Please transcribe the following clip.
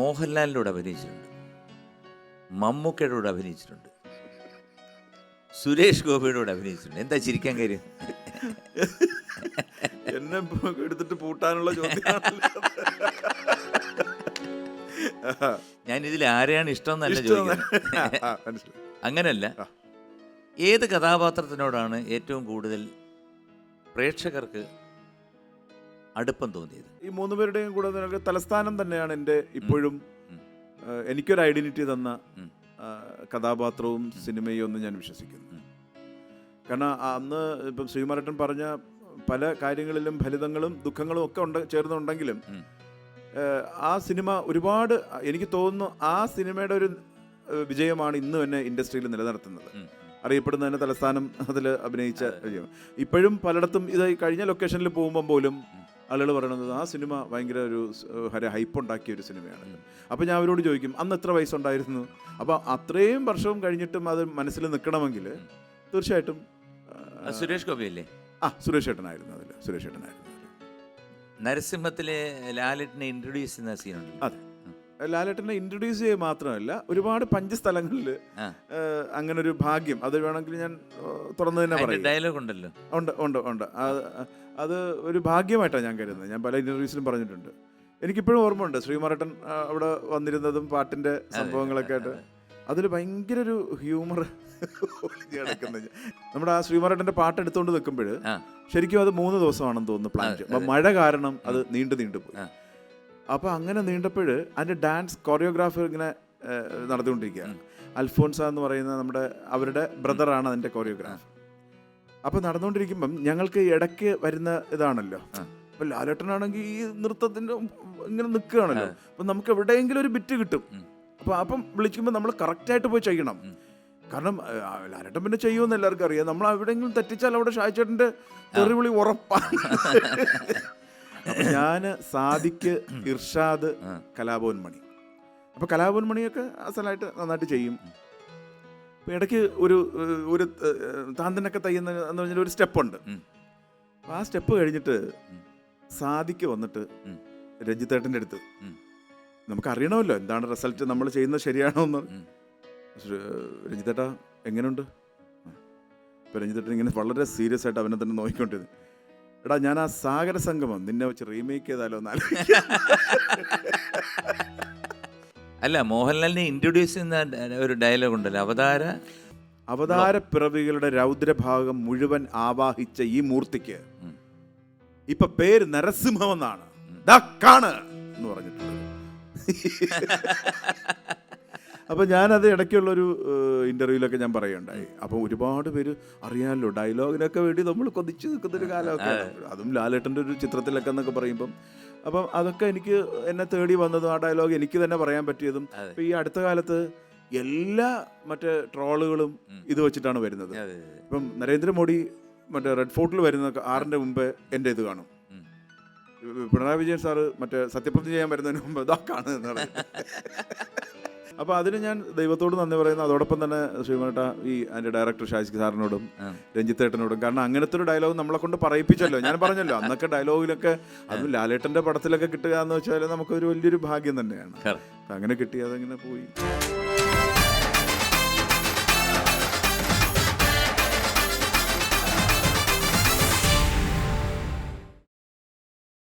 മോഹൻലാലിനോട് അഭിനയിച്ചിട്ടുണ്ട്. മമ്മൂക്കയുടെ കൂടെ അഭിനയിച്ചിട്ടുണ്ട്. സുരേഷ് ഗോപിയുടെ അഭിനയിച്ചിട്ടുണ്ട്. എന്താ ചിരിക്കാൻ കാര്യം? എന്നെ എടുത്തിട്ട് പൂട്ടാനുള്ള ചോദ്യം ഞാൻ ഇതിൽ ആരെയാണ് ഇഷ്ടം എന്നല്ല ചോദിക്കുന്നത്. അങ്ങനല്ല. ഏത് കഥാപാത്രത്തിനോടാണ് ഏറ്റവും കൂടുതൽ പ്രേക്ഷകർക്ക് അടുപ്പം തോന്നിയത്. ഈ മൂന്ന് പേരുടെയും കൂടെ നിനക്ക് തലസ്ഥാനം തന്നെയാണ് എന്റെ ഇപ്പോഴും എനിക്കൊരു ഐഡന്റിറ്റി തന്ന കഥാപാത്രവും സിനിമയും ഒന്നും ഞാൻ വിശ്വസിക്കുന്നു. കാരണം അന്ന് ഇപ്പം ശ്രീമരട്ടൻ പറഞ്ഞ പല കാര്യങ്ങളിലും ഫലിതങ്ങളും ദുഃഖങ്ങളും ഒക്കെ ഉണ്ട് ചേർന്നുണ്ടെങ്കിലും ആ സിനിമ ഒരുപാട് എനിക്ക് തോന്നുന്നു ആ സിനിമയുടെ ഒരു വിജയമാണ് ഇന്ന് തന്നെ ഇൻഡസ്ട്രിയിൽ നിലനിർത്തുന്നത്. അറിയപ്പെടുന്ന തന്നെ തലസ്ഥാനം അതിൽ അഭിനയിച്ച ഇപ്പോഴും പലയിടത്തും ഇത് കഴിഞ്ഞ ലൊക്കേഷനിൽ പോകുമ്പോൾ പോലും ആളുകൾ പറയുന്നത് ആ സിനിമ ഭയങ്കര ഒരു ഹൈപ്പുണ്ടാക്കിയ ഹൈപ്പ് ഉണ്ടാക്കിയ ഒരു സിനിമയാണ്. അപ്പോൾ ഞാൻ അവരോട് ചോദിക്കും അന്ന് എത്ര വയസ്സുണ്ടായിരുന്നു? അപ്പോൾ അത്രയും വർഷവും കഴിഞ്ഞിട്ടും അത് മനസ്സിൽ നിൽക്കണമെങ്കിൽ തീർച്ചയായിട്ടും സുരേഷ് ഗോപി അല്ലേ? ആ സുരേഷ് ഏട്ടനായിരുന്നു അതിൽ സുരേഷ് ഏട്ടനായിരുന്നു നരസിംഹത്തിലെ ലാലിറ്റിനെ ഇൻട്രൊഡ്യൂസ് ചെയ്യുന്ന സീനുണ്ട് അതെ. ലാലേട്ടനെ ഇൻട്രൊഡ്യൂസ് ചെയ്യുക മാത്രമല്ല ഒരുപാട് പഞ്ച് സ്ഥലങ്ങളിൽ അങ്ങനെ ഒരു ഭാഗ്യം. അത് വേണമെങ്കിൽ ഞാൻ തുറന്ന് തന്നെ പറയും ഡയലോഗ് ഉണ്ടല്ലോ. ഉണ്ട് ഉണ്ട് ഉണ്ട്. അത് ഒരു ഭാഗ്യമായിട്ടാണ് ഞാൻ കരുതുന്നത്. ഞാൻ പല ഇന്റർവ്യൂസിലും പറഞ്ഞിട്ടുണ്ട്. എനിക്കിപ്പോഴും ഓർമ്മയുണ്ട് ശ്രീമരട്ടൻ ശ്രീമാരട്ടൻ അവിടെ വന്നിരുന്നതും പാട്ടിന്റെ സംഭവങ്ങളൊക്കെ ആയിട്ട്. അതിൽ ഭയങ്കര ഒരു ഹ്യൂമർ കിടക്കുന്നത് നമ്മുടെ ആ ശ്രീമാരട്ടന്റെ പാട്ട് എടുത്തുകൊണ്ട് നിൽക്കുമ്പോൾ ശരിക്കും അത് മൂന്ന് ദിവസമാണെന്ന് തോന്നുന്നു പ്ലാൻ മഴ കാരണം അത് നീണ്ടു നീണ്ടു പോയി. അപ്പോൾ അങ്ങനെ നീണ്ടപ്പോൾ അതിന്റെ ഡാൻസ് കൊറിയോഗ്രാഫർ ഇങ്ങനെ നടന്നുകൊണ്ടിരിക്കുകയാണ് അൽഫോൻസ എന്ന് പറയുന്ന നമ്മുടെ അവരുടെ ബ്രദറാണ് അതിന്റെ കൊറിയോഗ്രാഫർ. അപ്പോൾ നടന്നുകൊണ്ടിരിക്കുമ്പം ഞങ്ങൾക്ക് ഇടയ്ക്ക് വരുന്ന ഇതാണല്ലോ. അപ്പോൾ അപ്പം ലാലേട്ടനാണെങ്കിൽ ഈ നൃത്തത്തിന്റെ ഇങ്ങനെ നിൽക്കുകയാണല്ലോ. അപ്പം നമുക്ക് എവിടെയെങ്കിലും ഒരു ബിറ്റ് കിട്ടും. അപ്പോൾ അപ്പം അപ്പം വിളിക്കുമ്പോൾ നമ്മൾ കറക്റ്റായിട്ട് പോയി ചെയ്യണം. കാരണം ലാലേട്ടൻ പിന്നെ ചെയ്യുമെന്ന് എല്ലാവർക്കും അറിയാം. നമ്മൾ എവിടെയെങ്കിലും തെറ്റിച്ചാൽ അവിടെ ഷായ്ചേട്ടന്റെ തെറിവിളി ഉറപ്പാണ്. ഞാൻ സാദിക്ക് ഇർഷാദ്. കലാഭവൻ മണി അപ്പോൾ കലാഭവൻ മണിയൊക്കെ അസലായിട്ട് നന്നായിട്ട് ചെയ്യും. അപ്പോൾ ഇടയ്ക്ക് ഒരു ഒരു താന്തനൊക്കെ തയ്യുന്ന എന്ന് പറഞ്ഞാൽ ഒരു സ്റ്റെപ്പുണ്ട്. അപ്പോൾ ആ സ്റ്റെപ്പ് കഴിഞ്ഞിട്ട് സാദിക്ക് വന്നിട്ട്. രഞ്ജിത്തേട്ടന്റെ അടുത്ത് നമുക്കറിയണമല്ലോ നമുക്ക് അറിയണമല്ലോ എന്താണ് റിസൾട്ട് നമ്മൾ ചെയ്യുന്നത് ശരിയാണോ എന്ന്. രഞ്ജിത്തേട്ടാ എങ്ങനെയുണ്ട് ഇപ്പം രഞ്ജിത്തേട്ടൻ ഇങ്ങനെ വളരെ സീരിയസ് ആയിട്ട് അവനെ തന്നെ നോക്കിക്കൊണ്ടിരുന്നു. എടാ ഞാൻ ആ സാഗര സംഗമം നിന്നെ വെച്ച് റീമേക്ക് ചെയ്താലോ. അല്ല മോഹൻലാലിനെ ഇൻട്രൊഡ്യൂസ് ചെയ്യുന്ന ഒരു ഡയലോഗ് ഉണ്ടല്ലോ അവതാര അവതാര പിറവികളുടെ രൗദ്രഭാഗം മുഴുവൻ ആവാഹിച്ച ഈ മൂർത്തിക്ക്. ഇപ്പൊ പേര് നരസിംഹമെന്നാണ് എന്ന് പറഞ്ഞിട്ടുള്ളത് അപ്പൊ ഞാനത് ഇടയ്ക്കുള്ളൊരു ഇന്റർവ്യൂലൊക്കെ ഞാൻ പറയുണ്ടായി അപ്പോൾ ഒരുപാട് പേര് അറിയാമല്ലോ ഡയലോഗിനൊക്കെ വേണ്ടി നമ്മൾ കൊതിച്ച് നിൽക്കുന്നൊരു കാലമൊക്കെ അതും ലാലേട്ടന്റെ ഒരു ചിത്രത്തിലൊക്കെ എന്നൊക്കെ പറയുമ്പം. അപ്പം അതൊക്കെ എനിക്ക് എന്നെ തേടി വന്നതും ആ ഡയലോഗ് എനിക്ക് തന്നെ പറയാൻ പറ്റിയതും. ഈ അടുത്ത കാലത്ത് എല്ലാ മറ്റേ ട്രോളുകളും ഇത് വെച്ചിട്ടാണ് വരുന്നത്. ഇപ്പം നരേന്ദ്രമോദി മറ്റേ റെഡ് ഫോർട്ടിൽ വരുന്ന ആറിന്റെ മുമ്പ് എന്റെ ഇത് കാണും. പിണറായി വിജയൻ സാറ് മറ്റേ സത്യപ്രതിജ്ഞ ചെയ്യാൻ വരുന്നതിന് മുമ്പ് ഇതാ കാണുന്നത് എന്ന് പറയും. അപ്പോൾ അതിന് ഞാൻ ദൈവത്തോട് നന്ദി പറയുന്നു. അതോടൊപ്പം തന്നെ ശ്രീമേട്ട ഈ അതിന്റെ ഡയറക്ടർ ഷാജിക്ക് സാറിനോടും. രഞ്ജിത്തേട്ടനോടും കാരണം അങ്ങനത്തെ ഒരു ഡയലോഗ് നമ്മളെ കൊണ്ട് പറയിപ്പിച്ചല്ലോ. ഞാൻ പറഞ്ഞല്ലോ അന്നൊക്കെ ഡയലോഗിലൊക്കെ അതും ലാലേട്ടന്റെ പടത്തിലൊക്കെ കിട്ടുക എന്ന് വെച്ചാൽ നമുക്കൊരു വലിയൊരു ഭാഗ്യം തന്നെയാണ്. അങ്ങനെ കിട്ടിയത് അങ്ങനെ പോയി.